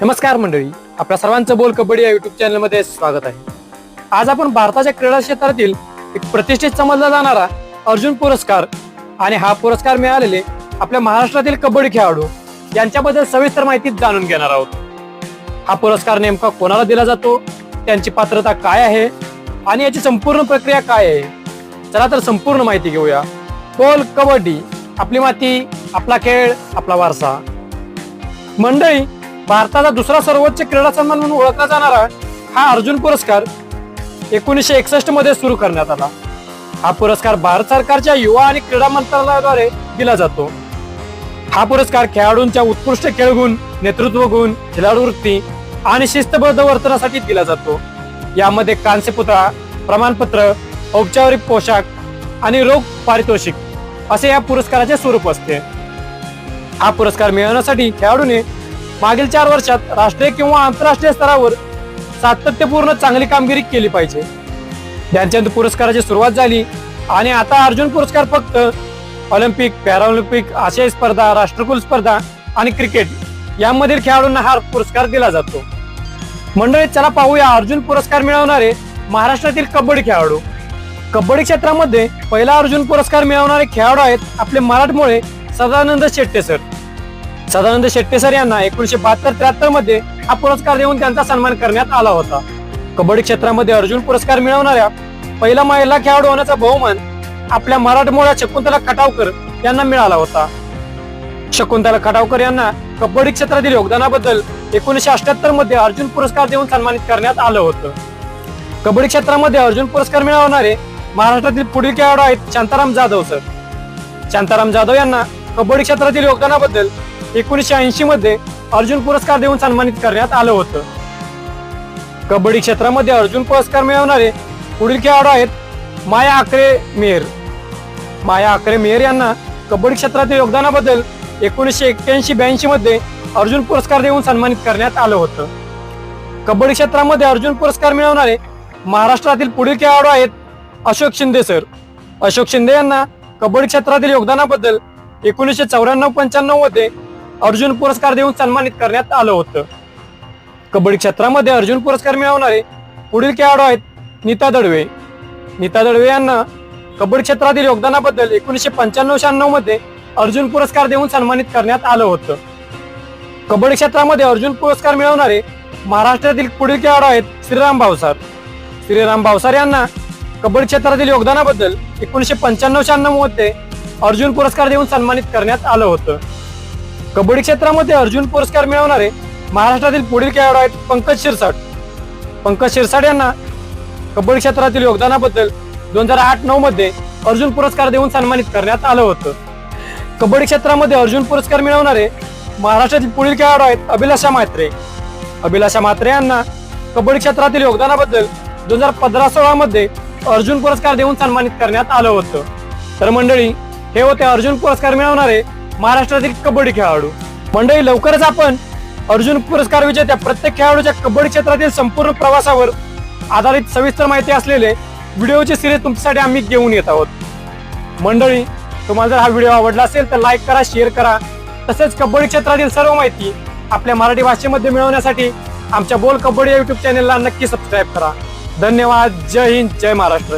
नमस्कार मंडळी आपल्या सर्वांचं बोल कबड्डी या युट्यूब चॅनलमध्ये स्वागत आहे. आज आपण भारताच्या क्रीडा क्षेत्रातील एक प्रतिष्ठित समजला जाणारा अर्जुन पुरस्कार आणि हा पुरस्कार मिळालेले आपल्या महाराष्ट्रातील कबड्डी खेळाडू यांच्याबद्दल सविस्तर माहिती जाणून घेणार आहोत. हा पुरस्कार नेमका कोणाला दिला जातो त्यांची पात्रता काय आहे आणि याची संपूर्ण प्रक्रिया काय आहे? चला तर संपूर्ण माहिती घेऊया. बोल कबड्डी आपली माती आपला खेळ आपला वारसा. मंडळी भारताचा दुसरा सर्वोच्च क्रीडा सन्मान म्हणून ओळखला जाणारा हा अर्जुन पुरस्कार एकोणीसशे एकसष्टमध्ये सुरू करण्यात आला. हा पुरस्कार भारत सरकारच्या युवा आणि क्रीडा मंत्रालयाद्वारे दिला जातो. हा पुरस्कार खेळाडूंच्या उत्कृष्ट खेळगुण नेतृत्व गुण खेळाडू वृत्ती आणि शिस्तबद्ध वर्तनासाठी दिला जातो. यामध्ये कांस्यपुतळा प्रमाणपत्र औपचारिक पोशाख आणि रोग पारितोषिक असे या पुरस्काराचे स्वरूप असते. हा पुरस्कार मिळवण्यासाठी खेळाडूने मागील चार वर्षात राष्ट्रीय किंवा आंतरराष्ट्रीय स्तरावर सातत्यपूर्ण चांगली कामगिरी केली पाहिजे. ध्यानचंद पुरस्काराची सुरुवात झाली आणि आता अर्जुन पुरस्कार फक्त ऑलिम्पिक पॅराऑलिम्पिक आशियाई स्पर्धा राष्ट्रकुल स्पर्धा आणि क्रिकेट यामधील खेळाडूंना हा पुरस्कार दिला जातो. मंडळीत चला पाहूया अर्जुन पुरस्कार मिळवणारे महाराष्ट्रातील कबड्डी खेळाडू. कबड्डी क्षेत्रामध्ये पहिला अर्जुन पुरस्कार मिळवणारे खेळाडू आहेत आपले मराठमोळे सदानंद शेट्टे सर सदानंद शेट्टे सर यांना एकोणीशे बहात्तर त्र्याहत्तरमध्ये हा पुरस्कार देऊन त्यांचा सन्मान करण्यात आला होता. कबड्डी क्षेत्रामध्ये अर्जुन पुरस्कार मिळवणाऱ्या पहिला महिला खेळाडू होण्याचा बहुमान आपल्या मराठमोळ्या शकुंतला खटावकर यांना मिळाला होता. शकुंतला खटावकर यांना कबड्डी क्षेत्रातील योगदानाबद्दल एकोणीशे अठ्याहत्तरमध्ये अर्जुन पुरस्कार देऊन सन्मानित करण्यात आलं होतं. कबड्डी क्षेत्रामध्ये अर्जुन पुरस्कार मिळवणारे महाराष्ट्रातील पुढील खेळाडू आहेत शांताराम जाधव सर. शांताराम जाधव यांना कबड्डी क्षेत्रातील योगदानाबद्दल एकोणीसशे ऐंशी मध्ये अर्जुन पुरस्कार देऊन सन्मानित करण्यात आलं होतं. कबड्डी क्षेत्रामध्ये अर्जुन पुरस्कार मिळवणारे पुढील खेळाडू आहेत माया आकरे मेहर. माया आकरे मेहर यांना कबड्डी क्षेत्रातील योगदानाबद्दल एकोणीसशे एक्क्याऐंशी ब्याऐंशी मध्ये अर्जुन पुरस्कार देऊन सन्मानित करण्यात आलं होतं. कबड्डी क्षेत्रामध्ये अर्जुन पुरस्कार मिळवणारे महाराष्ट्रातील पुढील खेळाडू आहेत अशोक शिंदे सर. अशोक शिंदे यांना कबड्डी क्षेत्रातील योगदानाबद्दल एकोणीसशे चौऱ्याण्णव पंच्याण्णवमध्ये अर्जुन पुरस्कार देऊन सन्मानित करण्यात आलं होतं. कबड्डी क्षेत्रामध्ये अर्जुन पुरस्कार मिळवणारे पुढील खेळाडू आहेत नीता दडवे. नीता दडवे यांना कबड्डी क्षेत्रातील योगदानाबद्दल एकोणीसशे पंच्याण्णव शहाण्णवमध्ये अर्जुन पुरस्कार देऊन सन्मानित करण्यात आलं होतं. कबड्डी क्षेत्रामध्ये अर्जुन पुरस्कार मिळवणारे महाराष्ट्रातील पुढील खेळाडू आहेत श्रीराम भावसार. श्रीराम भावसार यांना कबड्डी क्षेत्रातील योगदानाबद्दल एकोणीसशे पंच्याण्णव शहाण्णवमध्ये अर्जुन पुरस्कार देऊन सन्मानित करण्यात आलं होतं. कबड्डी क्षेत्रामध्ये अर्जुन पुरस्कार मिळवणारे महाराष्ट्रातील पुढील खेळाडू आहेत पंकज शिरसाट. पंकज शिरसाट यांना कबड्डी क्षेत्रातील योगदानाबद्दल दोन हजार आठ नऊ मध्ये अर्जुन पुरस्कार देऊन सन्मानित करण्यात आलं होतं. कबड्डी क्षेत्रामध्ये अर्जुन पुरस्कार मिळवणारे महाराष्ट्रातील पुढील खेळाडू आहेत अभिलाषा म्हात्रे. अभिलाषा म्हात्रे यांना कबड्डी क्षेत्रातील योगदानाबद्दल दोन हजार पंधरा सोळा मध्ये अर्जुन पुरस्कार देऊन सन्मानित करण्यात आलं होतं. तर मंडळी हे होते अर्जुन पुरस्कार मिळवणारे महाराष्ट्रातील कबड्डी खेळाडू. मंडळी लवकरच आपण अर्जुन पुरस्कार विजेत्या प्रत्येक खेळाडूच्या कबड्डी क्षेत्रातील संपूर्ण प्रवासावर आधारित सविस्तर माहिती असलेले व्हिडिओची सिरीज तुमच्यासाठी आम्ही घेऊन येत आहोत. मंडळी तुम्हाला जर हा व्हिडिओ आवडला असेल तर लाईक करा शेअर करा. तसेच कबड्डी क्षेत्रातील सर्व माहिती आपल्या मराठी भाषेमध्ये मिळवण्यासाठी आमच्या बोल कबड्डी या युट्यूब चॅनेलला नक्की सबस्क्राईब करा. धन्यवाद. जय हिंद. जय महाराष्ट्र.